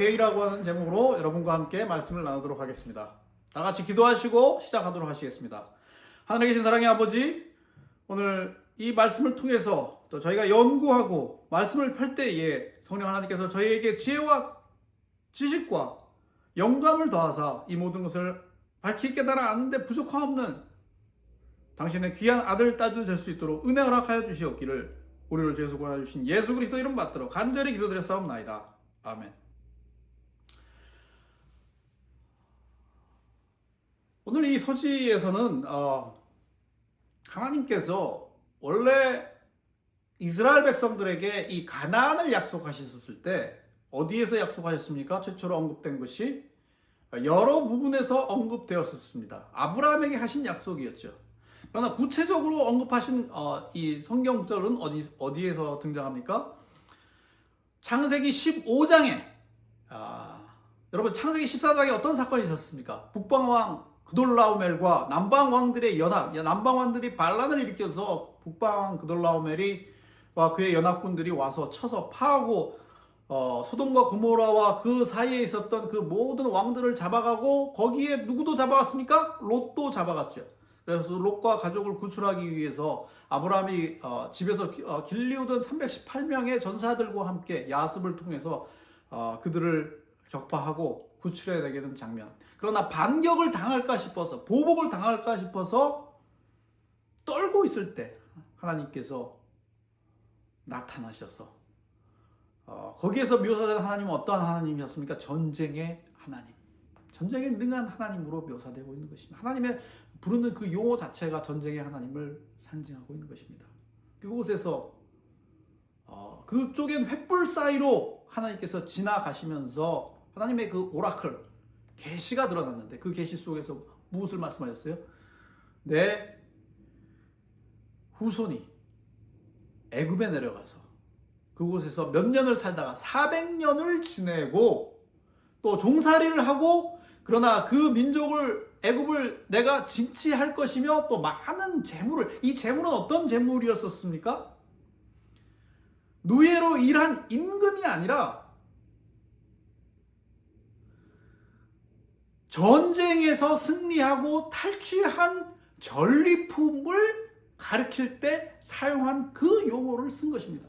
계획이라고 하는 제목으로 여러분과 함께 말씀을 나누도록 하겠습니다. 다 같이 기도하시고 시작하도록 하시겠습니다. 하늘에 계신 사랑의 아버지, 오늘 이 말씀을 통해서 또 저희가 연구하고 말씀을 펼 때에 성령 하나님께서 저희에게 지혜와 지식과 영감을 더하사 이 모든 것을 밝히 깨달아 아는데 부족함 없는 당신의 귀한 아들 딸들 될 수 있도록 은혜 허락하여 주시옵기를 우리를 죄수 구하여 주신 예수 그리스도 이름 받들어 간절히 기도드렸사옵나이다. 아멘. 오늘 이 소지에서는 어, 하나님께서 원래 이스라엘 백성들에게 이 가나안을 약속하셨을 때 어디에서 약속하셨습니까? 최초로 언급된 것이 여러 부분에서 언급되었었습니다. 아브라함에게 하신 약속이었죠. 그러나 구체적으로 언급하신 어, 이 성경 구절은 어디 어디에서 등장합니까? 창세기 15장에 아, 여러분 창세기 14장에 어떤 사건이 있었습니까? 북방왕 그돌라오멜과 남방왕들의 연합, 남방왕들이 반란을 일으켜서 북방왕 그돌라오멜이와 그의 연합군들이 와서 쳐서 파하고 어, 소돔과 고모라와 그 사이에 있었던 그 모든 왕들을 잡아가고 거기에 누구도 잡아갔습니까? 롯도 잡아갔죠. 그래서 롯과 가족을 구출하기 위해서 아브라함이 어, 집에서 기- 어, 길리우던 318명의 전사들과 함께 야습을 통해서 어, 그들을 격파하고 구출해야 되는 장면. 그러나 반격을 당할까 싶어서 보복을 당할까 싶어서 떨고 있을 때 하나님께서 나타나셔서 어, 거기에서 묘사된 하나님은 어떠한 하나님이었습니까? 전쟁의 하나님. 전쟁에 능한 하나님으로 묘사되고 있는 것입니다. 하나님의 부르는 그 용어 자체가 전쟁의 하나님을 상징하고 있는 것입니다. 그곳에서 어, 그쪽엔 횃불 사이로 하나님께서 지나가시면서 하나님의 그 오라클 계시가 드러났는데 그 계시 속에서 무엇을 말씀하셨어요? 내 후손이 애굽에 내려가서 그곳에서 몇 년을 살다가 400년을 지내고 또 종살이를 하고 그러나 그 민족을 애굽을 내가 징치할 것이며 또 많은 재물을 이 재물은 어떤 재물이었었습니까? 노예로 일한 임금이 아니라 전쟁에서 승리하고 탈취한 전리품을 가리킬 때 사용한 그 용어를 쓴 것입니다.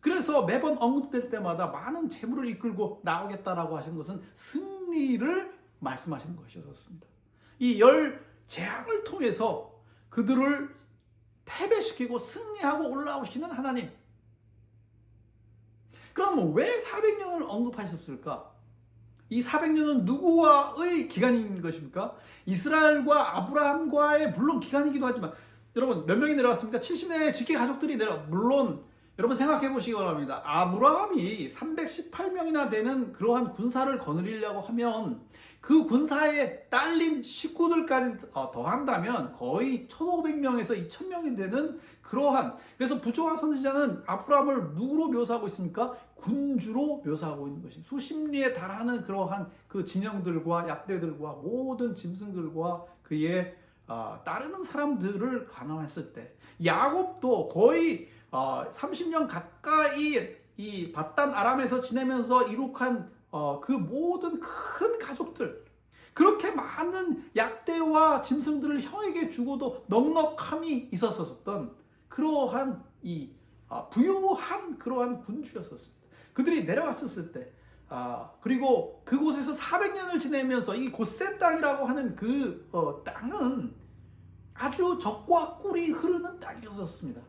그래서 매번 언급될 때마다 많은 재물을 이끌고 나오겠다라고 하시는 것은 승리를 말씀하시는 것이었습니다. 이 열 재앙을 통해서 그들을 패배시키고 승리하고 올라오시는 하나님. 그럼 왜 400년을 언급하셨을까? 이 400년은 누구와의 기간인 것입니까? 이스라엘과 아브라함과의 물론 기간이기도 하지만 여러분 몇 명이 내려왔습니까? 70년의 직계 가족들이 내려 물론 여러분 생각해 보시기 바랍니다. 아브라함이 318명이나 되는 그러한 군사를 거느리려고 하면 그 군사에 딸린 식구들까지 어, 더한다면 거의 1500명에서 2000명이 되는 그러한 그래서 부조와 선지자는 아브라함을 누구로 묘사하고 있습니까? 군주로 묘사하고 있는 것입니다. 수십리에 달하는 그러한 그 진영들과 약대들과 모든 짐승들과 그의 아, 따르는 사람들을 가늠했을 때 야곱도 거의 어, 30년 가까이 이 바단 아람에서 지내면서 이룩한 어, 그 모든 큰 가족들 그렇게 많은 약대와 짐승들을 형에게 주고도 넉넉함이 있었었던 그러한 이 아, 부유한 그러한 군주였었습니다. 그들이 내려왔었을 때 아, 그리고 그곳에서 400년을 지내면서 이 고센 땅이라고 하는 그 어, 땅은 아주 적과 꿀이 흐르는 땅이었습니다.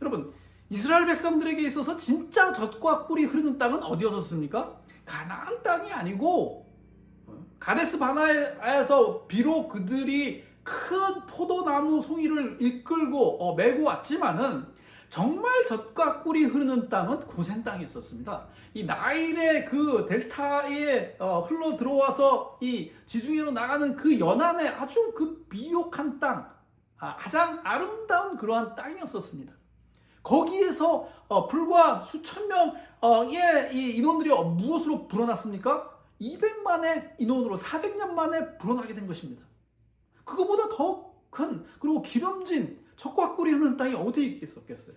여러분 이스라엘 백성들에게 있어서 진짜 젖과 꿀이 흐르는 땅은 어디였었습니까? 가나안 땅이 아니고 어, 가데스 바나에서 비록 그들이 큰 포도나무 송이를 이끌고 어, 메고 왔지만은 정말 젖과 꿀이 흐르는 땅은 고센 땅이었었습니다. 이 나일의 그 델타에 어, 흘러 들어와서 이 지중해로 나가는 그 연안의 아주 그 비옥한 땅, 아, 가장 아름다운 그러한 땅이었었습니다. 거기에서 어, 불과 수천 명의 이 인원들이 어, 무엇으로 불어났습니까? 200만의 인원으로 400년 만에 불어나게 된 것입니다. 그거보다 더 큰 그리고 기름진 젖과 꿀이 흐르는 땅이 어디 있겠었겠어요?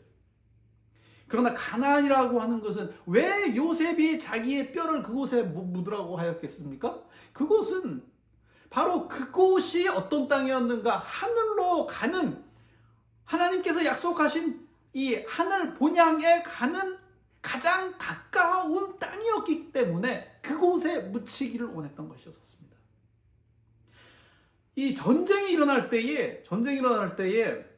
그러나 가나안이라고 하는 것은 왜 요셉이 자기의 뼈를 그곳에 무- 묻으라고 하였겠습니까? 그곳은 바로 그곳이 어떤 땅이었는가? 하늘로 가는 하나님께서 약속하신 이 하늘 본향에 가는 가장 가까운 땅이었기 때문에 그곳에 묻히기를 원했던 것이었습니다. 이 전쟁이 일어날 때에 전쟁이 일어날 때에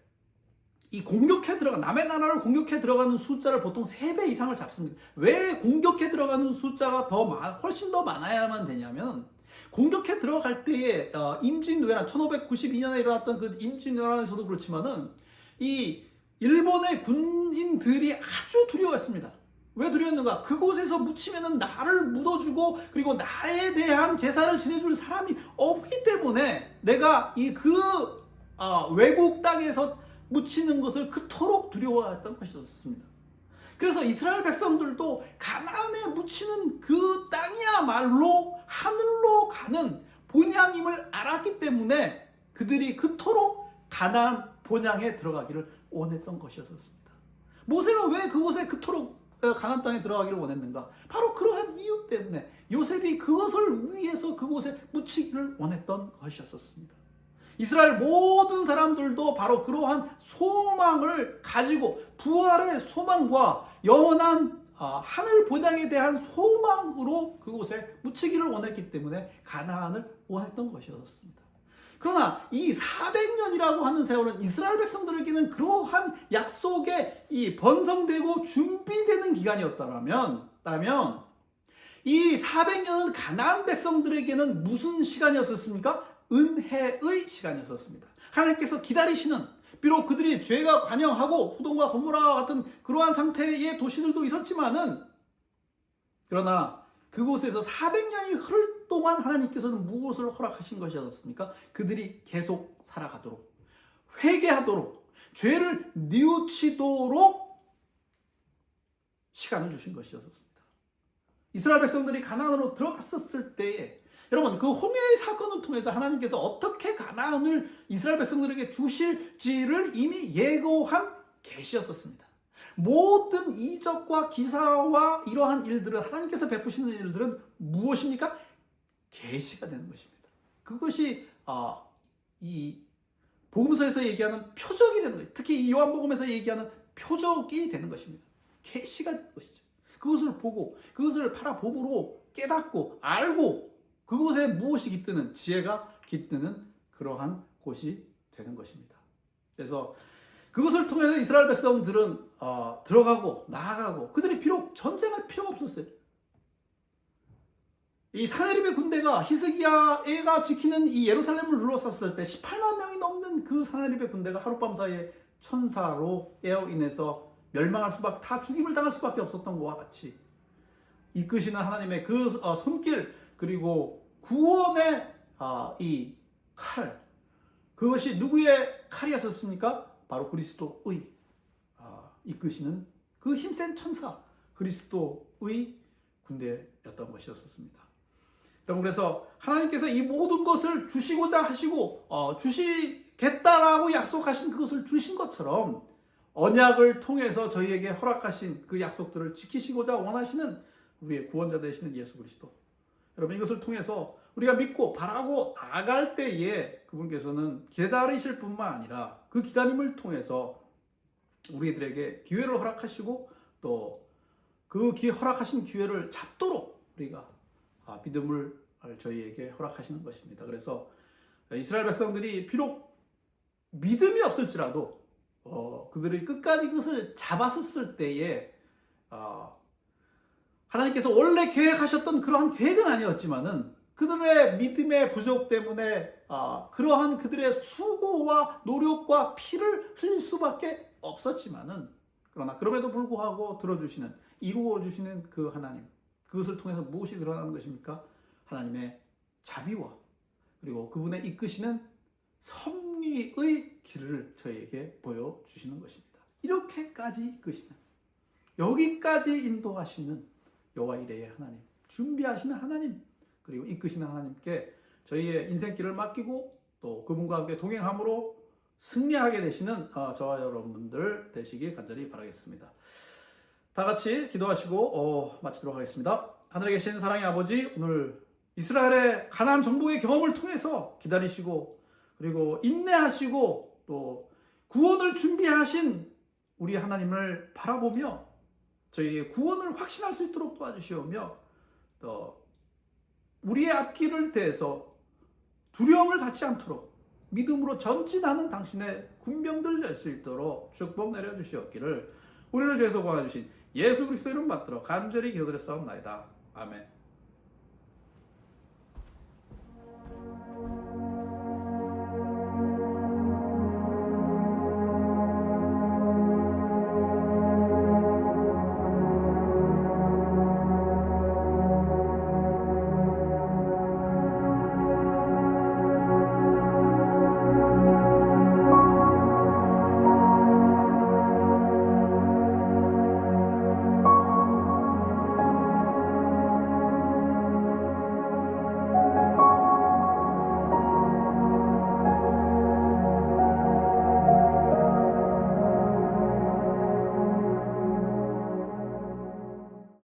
이 공격해 들어가 남의 나라를 공격해 들어가는 숫자를 보통 3배 이상을 잡습니다. 왜 공격해 들어가는 숫자가 더 많, 훨씬 더 많아야만 되냐면 공격해 들어갈 때에 어, 임진왜란 1592년에 일어났던 그 임진왜란에서도 그렇지만은 이 일본의 군인들이 아주 두려워했습니다. 왜 두려웠는가? 그곳에서 묻히면은 나를 묻어주고 그리고 나에 대한 제사를 지내줄 사람이 없기 때문에 내가 이그 외국 땅에서 묻히는 것을 그토록 두려워했던 것이었습니다. 그래서 이스라엘 백성들도 가나안에 묻히는 그 땅이야말로 하늘로 가는 본향임을 알았기 때문에 그들이 그토록 가나안 본향에 들어가기를 원했던 것이었습니다. 모세가 왜 그곳에 그토록 어, 가나안 땅에 들어가기를 원했는가? 바로 그러한 이유 때문에 요셉이 그것을 위해서 그곳에 묻히기를 원했던 것이었습니다. 이스라엘 모든 사람들도 바로 그러한 소망을 가지고 부활의 소망과 영원한 아, 하늘 본향에 대한 소망으로 그곳에 묻히기를 원했기 때문에 가나안을 원했던 것이었습니다. 그러나 이 400년이라고 하는 세월은 이스라엘 백성들에게는 그러한 약속에 이 번성되고 준비되는 기간이었다면, 라면 이 400년은 가나안 백성들에게는 무슨 시간이었습니까? 은혜의 시간이었습니다. 하나님께서 기다리시는 비록 그들이 죄가 관영하고 소돔과 고모라와 같은 그러한 상태의 도시들도 있었지만은 그러나 그곳에서 400년이 흐를 동안 하나님께서는 무엇을 허락하신 것이었습니까? 그들이 계속 살아가도록 회개하도록 죄를 뉘우치도록 시간을 주신 것이었습니다. 이스라엘 백성들이 가나안으로 들어갔었을 때에 여러분 그 홍해의 사건을 통해서 하나님께서 어떻게 가나안을 이스라엘 백성들에게 주실지를 이미 예고한 계시였었습니다. 모든 이적과 기사와 이러한 일들은 하나님께서 베푸시는 일들은 무엇입니까? 계시가 되는 것입니다. 그것이 어, 이 복음서에서 얘기하는 표적이 되는 거예요. 특히 이 요한복음에서 얘기하는 표적이 되는 것입니다. 계시가 되는 것이죠. 그것을 보고 그것을 바라보므로 깨닫고 알고 그곳에 무엇이 깃드는 지혜가 깃드는 그러한 곳이 되는 것입니다. 그래서 그것을 통해서 이스라엘 백성들은 어, 들어가고 나아가고 그들이 비록 전쟁할 필요가 없었어요. 이 사내립의 군대가 히스기야가 지키는 이 예루살렘을 둘러쌌을 때 18만 명이 넘는 그 사내립의 군대가 하룻밤 사이에 천사로 에어 인해서 멸망할 수밖에 다 죽임을 당할 수밖에 없었던 것과 같이 이끄시는 하나님의 그 어, 손길 그리고 구원의 아, 이 칼, 그것이 누구의 칼이었습니까? 바로 그리스도의 아, 이끄시는 그 힘센 천사 그리스도의 군대였던 것이었습니다. 여러분 그래서 하나님께서 이 모든 것을 주시고자 하시고 어, 주시겠다라고 약속하신 그것을 주신 것처럼 언약을 통해서 저희에게 허락하신 그 약속들을 지키시고자 원하시는 우리의 구원자 되시는 예수 그리스도. 여러분 이것을 통해서 우리가 믿고 바라고 나아갈 때에 그분께서는 기다리실 뿐만 아니라 그 기다림을 통해서 우리들에게 기회를 허락하시고 또 그 허락하신 기회를 잡도록 우리가 아, 믿음을 저희에게 허락하시는 것입니다. 그래서 이스라엘 백성들이 비록 믿음이 없을지라도 어, 그들이 끝까지 그것을 잡았었을 때에 어, 하나님께서 원래 계획하셨던 그러한 계획은 아니었지만은 그들의 믿음의 부족 때문에 어, 그러한 그들의 수고와 노력과 피를 흘릴 수밖에 없었지만은 그러나 그럼에도 불구하고 들어주시는 이루어 주시는 그 하나님 그것을 통해서 무엇이 드러나는 것입니까? 하나님의 자비와 그리고 그분의 이끄시는 섭리의 길을 저희에게 보여주시는 것입니다. 이렇게까지 이끄시는 여기까지 인도하시는 여호와 이레의 하나님 준비하시는 하나님 그리고 이끄시는 하나님께 저희의 인생길을 맡기고 또 그분과 함께 동행함으로 승리하게 되시는 어, 저와 여러분들 되시기 간절히 바라겠습니다. 다 같이 기도하시고 어, 마치도록 하겠습니다. 하늘에 계신 사랑의 아버지 오늘 이스라엘의 가나안 정복의 경험을 통해서 기다리시고 그리고 인내하시고 또 구원을 준비하신 우리 하나님을 바라보며 저희의 구원을 확신할 수 있도록 도와주시오며 또 우리의 앞길을 대해서 두려움을 갖지 않도록 믿음으로 전진하는 당신의 군병들 될 수 있도록 축복 내려주시옵기를 우리를 죄서 구하주신 예수 그리스도 이름 받들어 간절히 기도드렸사옵나이다. 아멘.